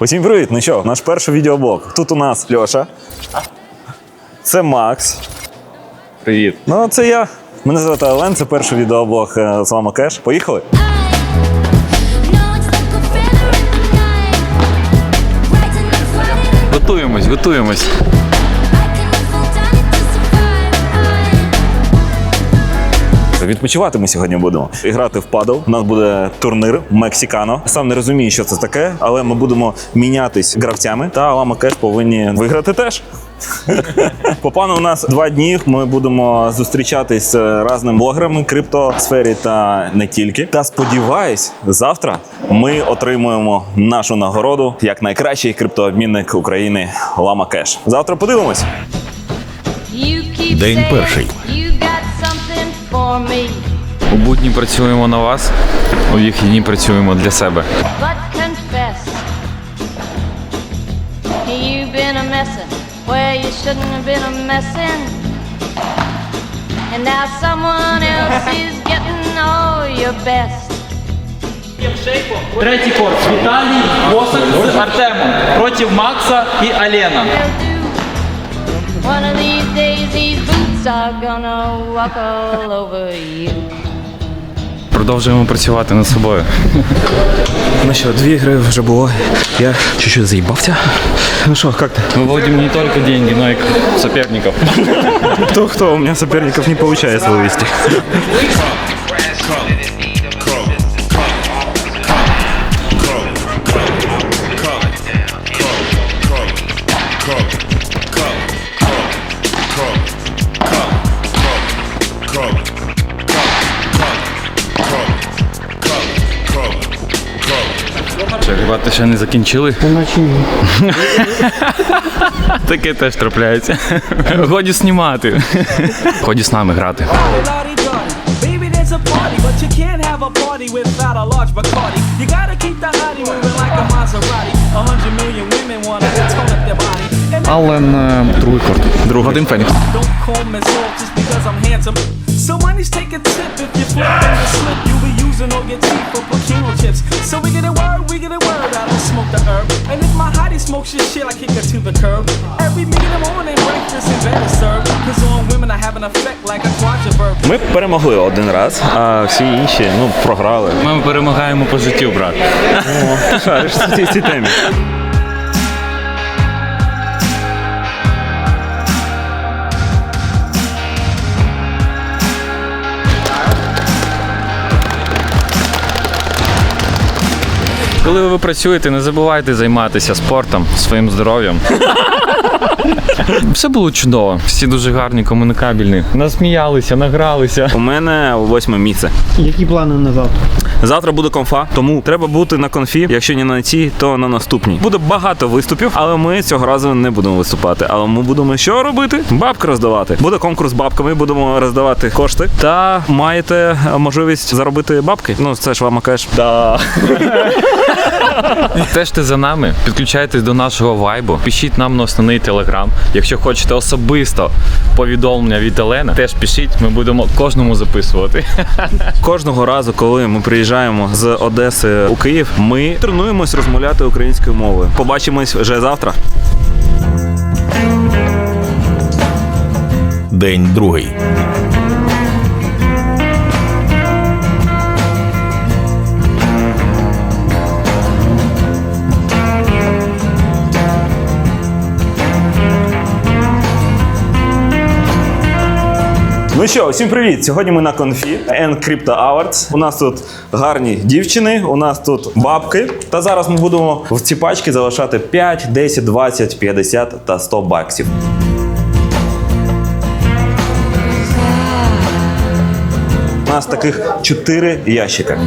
Усім привіт! Ну що, наш перший відеоблог. Тут у нас Льоша. Це Макс. Привіт. Ну, це я. Мене звати Олен, це перший відеоблог е, з вами Кеш. Поїхали? Готуємось, готуємось. Відпочивати ми сьогодні будемо. І грати в падл. У нас буде турнір Мексикано. Сам не розумію, що це таке, але ми будемо мінятись гравцями. Та Лама Кеш повинні виграти теж. По плану у нас два дні. Ми будемо зустрічатись з разними блогерами криптосфері та не тільки. Та сподіваюсь, завтра ми отримуємо нашу нагороду як найкращий криптообмінник України Лама Кеш. Завтра подивимось. День перший. У будні працюємо на вас, у вихідні працюємо для себе. But confess, you've been a messin' where you shouldn't have been a messin'. And now someone else is getting all your best. Третій корт. Віталій Босак з Артемом проти Макса і Алена. They'll do. One of these days, these boots are gonna walk all over you. Продовжуємо працювати над собою. Ну що, дві гри вже було. Я чуть-чуть заїбався. Ну що, як ти? Мы вводим не только деньги, но и соперников. Кто-кто, у меня соперников не получается вывести. Що, ребята ще не закінчили? Таке теж трапляється. Годі знімати. Ході з нами грати. Lottie-dottie. Baby, there's a party, but you can't have a party without a large Bacardi. You gotta keep the hottie moving like a Maserati. A hundred million women wanna tone up their body. And Аллен е, другий корт. Другий. Вадим Фенікс. don't call me soft just because I'm handsome. So money's take a tip if you flip and you slip. You be using all your teeth for Pokino chips. So we get a word, we get a word I don't smoke the herb. And if my hottie smokes your shit, I kick her to the curb. Every meeting I'm on morning, breakfast and better served. Cause on women I have an effect like a quadroverb. Ми перемогли один раз, а всі інші ну програли. Ми перемагаємо по життю, брат. Шариш в цій темі. Коли ви працюєте, не забувайте займатися спортом, своїм здоров'ям. Все було чудово. Всі дуже гарні, комунікабельні. Насміялися, награлися. У мене восьме місце. Які плани на завтра? Завтра буде конфа, тому треба бути на конфі. Якщо не на цій, то на наступній. Буде багато виступів, але ми цього разу не будемо виступати. Але ми будемо що робити? Бабки роздавати. Буде конкурс з бабками, будемо роздавати кошти. Та маєте можливість заробити бабки. Ну це ж вам кеш. Да. Стежте за нами, підключайтесь до нашого вайбу, пишіть нам на основний телеграм. Якщо хочете особисто повідомлення від Олени, теж пишіть, ми будемо кожному записувати. Кожного разу, коли ми приїжджаємо з Одеси у Київ, ми тренуємось розмовляти українською мовою. Побачимось вже завтра. День другий. Ну що, всім привіт! Сьогодні ми на конфі N Crypto Awards. У нас тут гарні дівчини, у нас тут бабки. Та зараз ми будемо в ці пачки залишати 5, 10, 20, 50 та 100 баксів. У нас таких 4 ящика.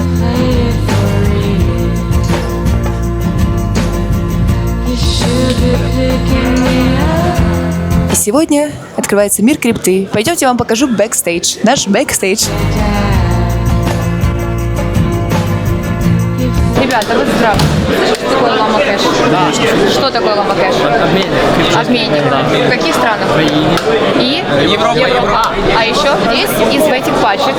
И сегодня открывается мир крипты. Пойдемте, я вам покажу бэкстейдж. Наш бэкстейдж. Ребята, вот здравствуйте. Что такое лама кэш? Что такое лама кэш? Обменник. В каких странах? И? Европа, Европа. А, а еще здесь из этих пачек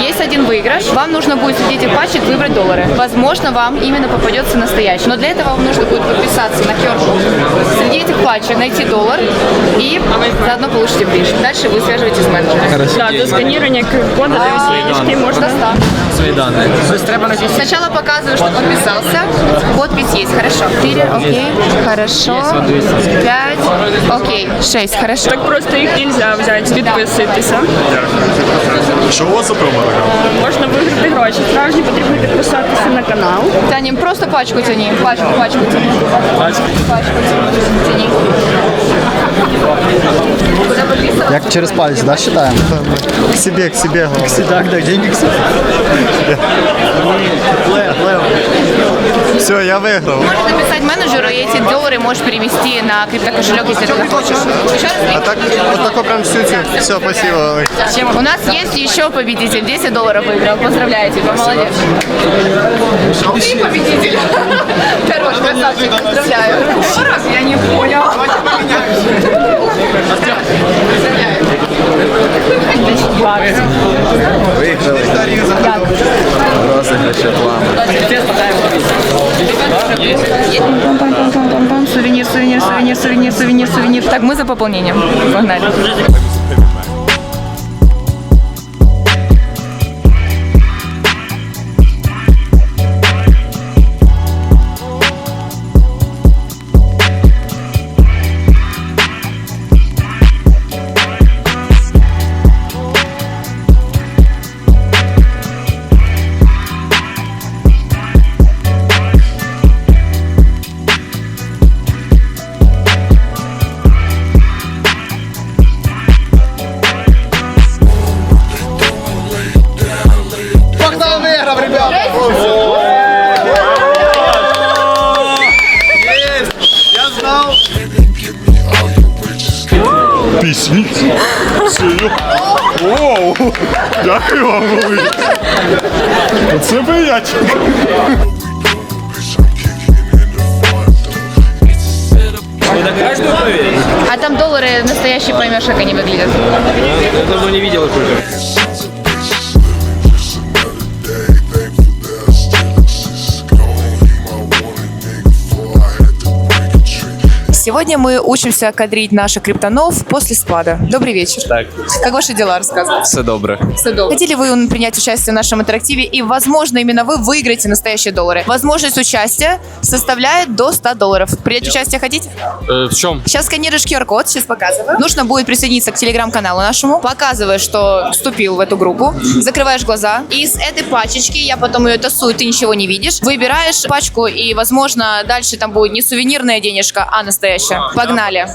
есть один выигрыш. Вам нужно будет среди этих пачек выбрать доллары. Возможно, вам именно попадется настоящий. Но для этого вам нужно будет подписаться на QR Среди этих пачек найти доллар и заодно получите приш. Дальше вы свяжетесь с менеджером. Да, до сканирования кода до денежки можно Достав. Сначала показываю, что подписался. Подпись есть, хорошо. Четыре, окей, хорошо. Пять, окей, шесть, хорошо. Так просто їх нельзя взяти, підписуйтеся. Що у вас за проморога? Можна виграти гроші. Справді потрібно підписатися на канал. Тянем, просто пачку тяни, пачку, пачку тяни. Пачку тяни. Куда подписываться? Як через палец, да, считаем? К себе, к себе. К себе, так, деньги к себе. Все, я виграв. Можешь написать менеджеру, и эти доллары можешь перевести на криптокошелек, если ты захочешь. Еще раз? А так, вот такой прям всю Все, спасибо. У нас есть еще победитель. 10 долларов выиграл. Поздравляю тебя, молодец. Ты победитель. Хорош, красавчик, поздравляю. Я не понял. Пам-пам-пам-пам-пам. Сувенир, сувенир, сувенир, сувенир, сувенир, сувенир. Так, мы за пополнением. Погнали. пісні. Оу! Дякую вам, я. Це приятель. А там доллары настоящие поймешь, как они выглядят. Я давно не видел их уже. Сегодня мы учимся кадрить наших криптонов после спада. Добрый вечер. Так, Как ваши дела, рассказывайте? все добре. Все добре. Хотели вы принять участие в нашем интерактиве, и, возможно, именно вы выиграете настоящие доллары. Возможность участия составляет до 100 долларов. Принять участие хотите? в чому? Сейчас сканируешь QR-код, сейчас показываю. Нужно будет присоединиться к телеграм-каналу нашему, показываешь, что вступил в эту группу, закрываешь глаза. И из этой пачечки, я потом ее тасую, ты ничего не видишь, выбираешь пачку, и, возможно, дальше там будет не сувенирная денежка, а настоящая Погнали.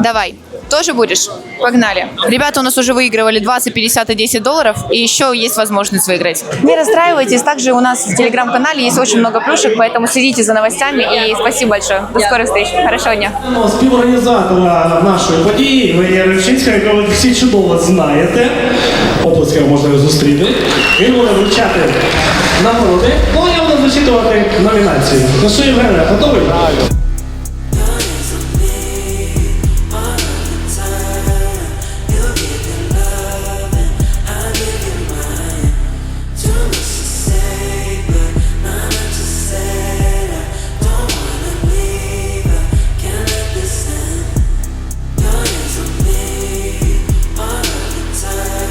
Давай. Тоже будешь? Погнали. Ребята у нас уже выигрывали 20, 50 и 10 долларов, и еще есть возможность выиграть. Не расстраивайтесь, также у нас в телеграм-канале есть очень много плюшек, поэтому следите за новостями, и спасибо большое. До скорых встреч. Хорошего дня. співорганізатора нашої події Валерія Ревчинська, якого ви всі чудово знаєте. Оплесками можна його зустріти. Він буде вручати нагороди. Ну, я буду зачитувати номінацію. Ну що, Євгене, готовий?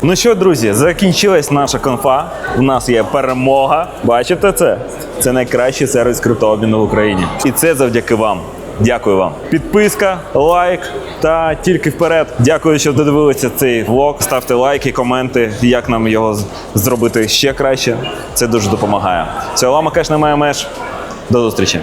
Ну що, друзі, закінчилась наша конфа. У нас є перемога. Бачите це? Це найкращий сервіс криптообміну в Україні. І це завдяки вам. Дякую вам. Підписка, лайк та тільки вперед. Дякую, що додивилися цей влог. Ставте лайки, коменти, як нам його зробити ще краще. Це дуже допомагає. Це лама кеш немає меж. До зустрічі.